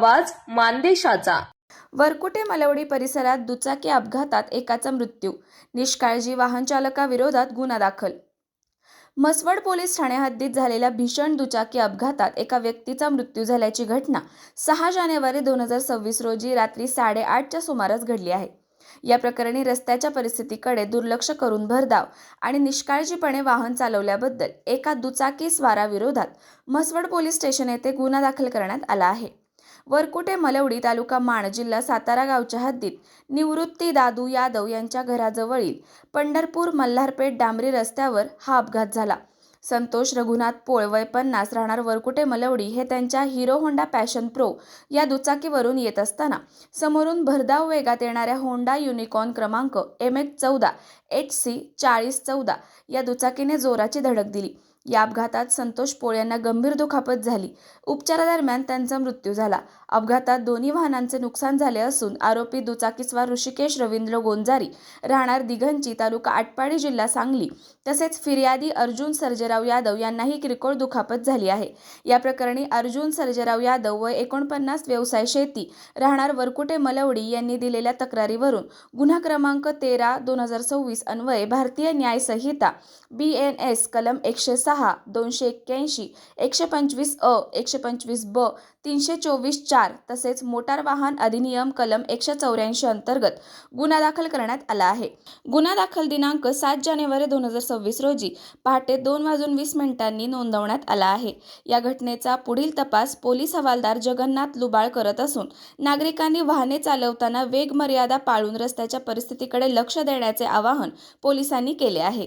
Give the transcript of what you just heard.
आवाज मानदेशाचा. वरकुटे मलवडी परिसरात दुचाकी अपघातात एकाचा मृत्यू. निष्काळजी वाहन चालकाविरोधात गुन्हा दाखल. म्हसवड पोलीस ठाणे हद्दीत झालेल्या भीषण दुचाकी अपघातात एका व्यक्तीचा मृत्यू झाल्याची घटना सहा जानेवारी दोन हजार सव्वीस रोजी रात्री साडेआठच्या सुमारास घडली आहे. या प्रकरणी रस्त्याच्या परिस्थितीकडे दुर्लक्ष करून भरधाव आणि निष्काळजीपणे वाहन चालवल्याबद्दल एका दुचाकी स्वाराविरोधात म्हसवड पोलीस स्टेशन येथे गुन्हा दाखल करण्यात आला आहे. वरकुटे मलवडी तालुका माण जिल्हा सातारा गावच्या हद्दीत निवृत्ती दादू यादव यांच्या घराजवळील पंढरपूर मल्हारपेठ डांबरी रस्त्यावर हा अपघात झाला. संतोष रघुनाथ पोळ वय पन्नास राहणार वरकुटे मलवडी हे त्यांच्या हिरो होंडा पॅशन प्रो या दुचाकीवरून येत असताना समोरून भरधाव वेगात येणाऱ्या होंडा युनिकॉर्न क्रमांक एम एच चौदा एच सी चाळीस चौदा या दुचाकीने जोराची धडक दिली. या अपघातात संतोष पोळ यांना गंभीर दुखापत झाली. उपचारादरम्यान त्यांचा मृत्यू झाला. अपघातात दोन्ही वाहनांचे नुकसान झाले असून आरोपी दुचाकीस्वार ऋषिकेश रवींद्र गोंजारी राहणार दिघंची तालुका आटपाडी जिल्हा सांगली. तसेच फिर्यादी अर्जुन सर्जेराव यादव यांनाही किरकोळ दुखापत झाली आहे. या प्रकरणी अर्जुन सर्जेराव यादव व एकोणपन्नास व्यवसाय शेती राहणार वरकुटे मलवडी यांनी दिलेल्या तक्रारीवरून गुन्हा क्रमांक तेरा दोन हजार सव्वीस अन्वये भारतीय न्याय संहिता बी एन एस कलम एकशे सहा दोनशे एक्क्याऐंशी एकशे पंचवीस अ एकशे पंचवीस ब तीनशे चोवीस चार तसेच मोटार वाहन अधिनियम कलम एकशे चौऱ्याऐंशी अंतर्गत गुन्हा दाखल करण्यात आला आहे. गुन्हा दाखल दिनांक सात जानेवारी दोन हजार सव्वीस रोजी पहाटे दोन वाजून वीस मिनिटांनी नोंदवण्यात आला आहे. या घटनेचा पुढील तपास पोलीस हवालदार जगन्नाथ लुबाळ करत असून नागरिकांनी वाहने चालवताना वेग मर्यादा पाळून रस्त्याच्या परिस्थितीकडे लक्ष देण्याचे आवाहन पोलिसांनी केले आहे.